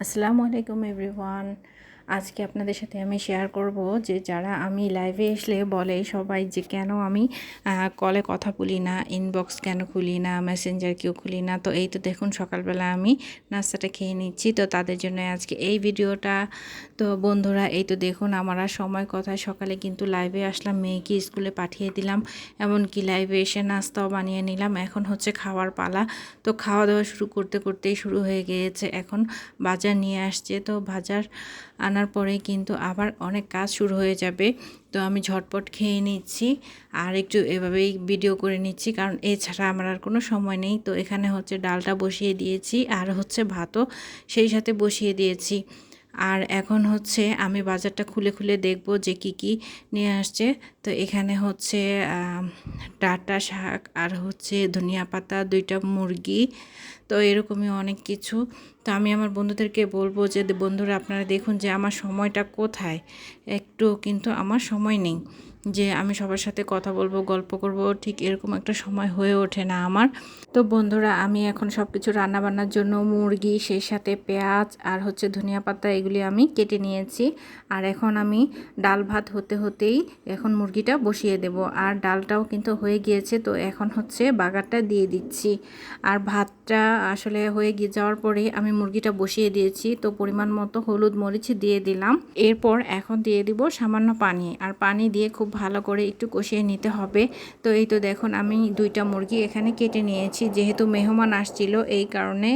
আসসালামু আলাইকুম এভরিওয়ান আজকে আপনাদের সাথে আমি শেয়ার করব যে যারা আমি লাইভে আসলে বলে সবাই যে কেন আমি কলে কথা বলি না ইনবক্স কেন খুলি না মেসেঞ্জার কেউ খুলি না। তো এই তো দেখুন সকালবেলা আমি নাস্তাটা খেয়ে নিচ্ছি। তো তাদের জন্য আজকে এই ভিডিওটা। তো বন্ধুরা, এই তো দেখুন আমার আর সময় কথায়। সকালে কিন্তু লাইভে আসলাম, মেয়েকে স্কুলে পাঠিয়ে দিলাম। এমনকি লাইভে এসে নাস্তাও বানিয়ে নিলাম। এখন হচ্ছে খাওয়ার পালা। তো খাওয়া দাওয়া শুরু করতে করতেই শুরু হয়ে গিয়েছে। এখন বাজার নিয়ে আসছে। তো বাজার আনার পরে কিন্তু আবার অনেক কাজ শুরু হয়ে যাবে। তো আমি ঝটপট খেয়ে নিচ্ছি আর একটু এভাবেই ভিডিও করে নিচ্ছি কারণ এছাড়া আমার আর কোনো সময় নেই। তো এখানে হচ্ছে ডালটা বসিয়ে দিয়েছি আর হচ্ছে ভাতও সেই সাথে বসিয়ে দিয়েছি। আর এখন হচ্ছে আমি বাজারটা খুলে খুলে দেখব যে কি কি নিয়ে আসছে। তো এখানে হচ্ছে ডাটা শাক আর হচ্ছে ধনিয়া পাতা, দুইটা মুরগি, তো এরকমই অনেক কিছু। তো আমি আমার বন্ধুদেরকে বলব যে বন্ধুরা আপনারা দেখুন যে আমার সময়টা কোথায়। একটু কিন্তু আমার সময় নেই। যে আমি সবার সাথে কথা বলব, গল্প করব, ঠিক এরকম একটা সময় হয়ে ওঠে না আমার। তো বন্ধুরা, আমি এখন সব কিছু রান্নাবান্নার জন্য মুরগি, সেই সাথে পেঁয়াজ আর হচ্ছে ধনিয়া পাতা এগুলি আমি কেটে নিয়েছি। আর এখন আমি ডাল ভাত হতে হতেই এখন মুরগিটা বসিয়ে দেব। আর ডালটাও কিন্তু হয়ে গিয়েছে, তো এখন হচ্ছে বাগারটা দিয়ে দিচ্ছি। আর ভাতটা আসলে হয়ে গিয়ে যাওয়ার পরে আমি মুরগিটা বসিয়ে দিয়েছি, তো পরিমাণ মতো হলুদ মরিচ দিয়ে দিলাম। এরপর এখন দিয়ে দিব সামান্য পানি। আর পানি দিয়ে খুব ভালো করে একটু কষিয়ে নিতে হবে। তো এই তো দেখুন, আমি দুইটা মুরগি এখানে কেটে নিয়েছি। যেহেতু মেহমান আসছিল, এই কারণে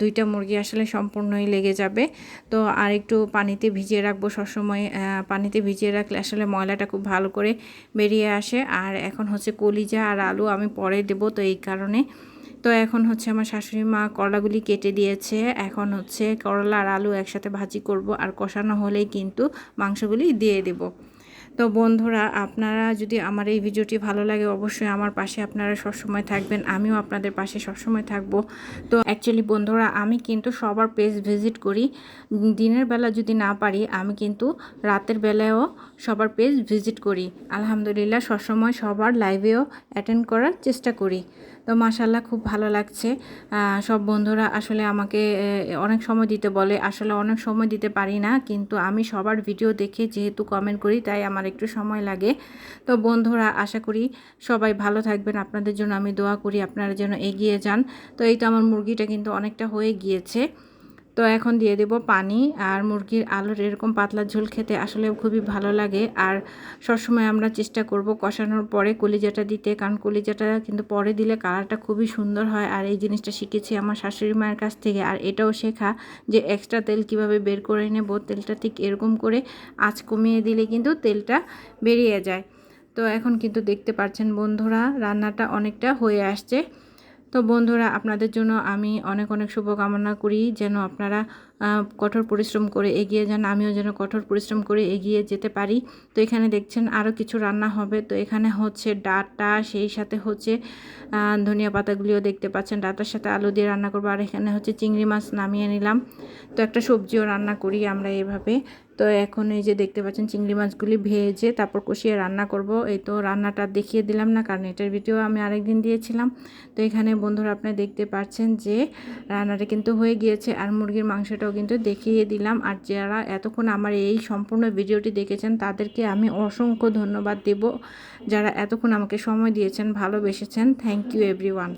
দুইটা মুরগি আসলে সম্পূর্ণই লেগে যাবে। তো আর একটু পানিতে ভিজিয়ে রাখব সবসময়। পানিতে ভিজিয়ে রাখলে আসলে ময়লাটা খুব ভালো করে বেরিয়ে আসে। আর এখন হচ্ছে কলিজা আর আলু আমি পরে দেবো তো এই কারণে। তো এখন হচ্ছে আমার শাশুড়ি মা করলাগুলি কেটে দিয়েছে। এখন হচ্ছে করলা আর আলু একসাথে ভাজি করব। আর কষানো হলেই কিন্তু মাংসগুলি দিয়ে দেবো। তো বন্ধুরা, আপনারা যদি আমার এই ভিডিওটি ভালো লাগে, অবশ্যই আমার পাশে আপনারা সবসময় থাকবেন। আমিও আপনাদের পাশে সবসময় থাকব। তো অ্যাকচুয়ালি বন্ধুরা, আমি কিন্তু সবার পেজ ভিজিট করি। দিনের বেলা যদি না পারি, আমি কিন্তু রাতের বেলায়ও সবার পেজ ভিজিট করি। আলহামদুলিল্লাহ, সবসময় সবার লাইভেও অ্যাটেন্ড করার চেষ্টা করি। তো মাসাল্লাহ খুব ভালো লাগছে। সব বন্ধুরা আসলে আমাকে অনেক সময় দিতে বলে, আসলে অনেক সময় দিতে পারি না, কিন্তু আমি সবার ভিডিও দেখে যেহেতু কমেন্ট করি, তাই আমার একটু সময় লাগে। তো বন্ধুরা, আশা করি সবাই ভালো থাকবেন। আপনাদের জন্য আমি দোয়া করি, আপনারা যেন এগিয়ে যান। তো এই তো আমার মুরগিটা কিন্তু অনেকটা হয়ে গিয়েছে। তো এখন দিয়ে দেব পানি আর মুরগির আলুর এরকম পাতলা ঝোল খেতে আসলে খুবই ভালো লাগে। আর সবসময় আমরা চেষ্টা করব কষানোর পরে কলিজাটা দিতে, কারণ কলিজাটা কিন্তু পরে দিলে কালারটা খুবই সুন্দর হয়। আর এই জিনিসটা শিখেছি আমার শাশুড়ি মায়ের কাছ থেকে, আর এটাও শেখা যে এক্সট্রা তেল কীভাবে বের করে নেব, তেলটা ঠিক এরকম করে আঁচ কমিয়ে দিলে কিন্তু তেলটা বেরিয়ে যায়। তো এখন কিন্তু দেখতে পাচ্ছেন বন্ধুরা, রান্নাটা অনেকটা হয়ে আসছে। তো বন্ধুরা, আপনাদের জন্য আমি অনেক অনেক শুভকামনা করি যেন আপনারা কঠোর পরিশ্রম করে এগিয়ে যান। আমিও যেন কঠোর পরিশ্রম করে এগিয়ে যেতে পারি। তো এখানে দেখছেন আরও কিছু রান্না হবে। তো এখানে হচ্ছে ডাটা, সেই সাথে হচ্ছে ধনিয়া পাতাগুলিও দেখতে পাচ্ছেন। ডাটার সাথে আলু দিয়ে রান্না করব। আর এখানে হচ্ছে চিংড়ি মাছ নামিয়ে নিলাম। তো একটা সবজিও রান্না করি আমরা এভাবে। তো এখন এই যে দেখতে পাচ্ছেন চিংড়ি মাছগুলি ভেজে তারপর কষিয়ে রান্না করব। এই তো রান্নাটা দেখিয়ে দিলাম না, কারণ এটার ভিডিও আমি আরেকদিন দিয়েছিলাম। তো এখানে বন্ধুরা আপনি দেখতে পাচ্ছেন যে রান্নাটা কিন্তু হয়ে গিয়েছে আর মুরগির মাংসটাও কিন্তু দেখিয়ে দিলাম। আর যারা এতক্ষণ আমার এই সম্পূর্ণ ভিডিওটি দেখেছেন তাদেরকে আমি অসংখ্য ধন্যবাদ দেব। যারা এতক্ষণ আমাকে সময় দিয়েছেন, ভালোবেসেছেন থ্যাংক ইউ এভরিওয়ান